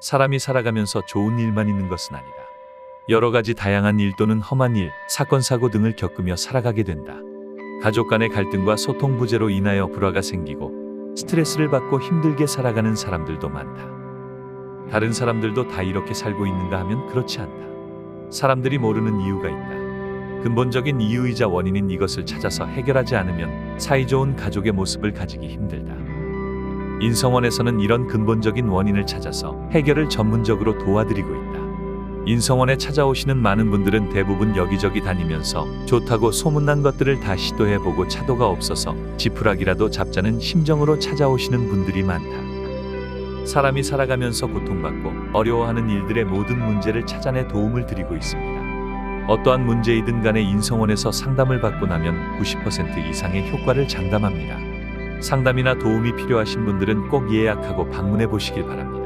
사람이 살아가면서 좋은 일만 있는 것은 아니다. 여러 가지 다양한 일 또는 험한 일, 사건, 사고 등을 겪으며 살아가게 된다. 가족 간의 갈등과 소통 부재로 인하여 불화가 생기고 스트레스를 받고 힘들게 살아가는 사람들도 많다. 다른 사람들도 다 이렇게 살고 있는가 하면 그렇지 않다. 사람들이 모르는 이유가 있다. 근본적인 이유이자 원인인 이것을 찾아서 해결하지 않으면 사이좋은 가족의 모습을 가지기 힘들다. 인성원에서는 이런 근본적인 원인을 찾아서 해결을 전문적으로 도와드리고 있다. 인성원에 찾아오시는 많은 분들은 대부분 여기저기 다니면서 좋다고 소문난 것들을 다 시도해보고 차도가 없어서 지푸라기라도 잡자는 심정으로 찾아오시는 분들이 많다. 사람이 살아가면서 고통받고 어려워하는 일들의 모든 문제를 찾아내 도움을 드리고 있습니다. 어떠한 문제이든 간에 인성원에서 상담을 받고 나면 90% 이상의 효과를 장담합니다. 상담이나 도움이 필요하신 분들은 꼭 예약하고 방문해 보시길 바랍니다.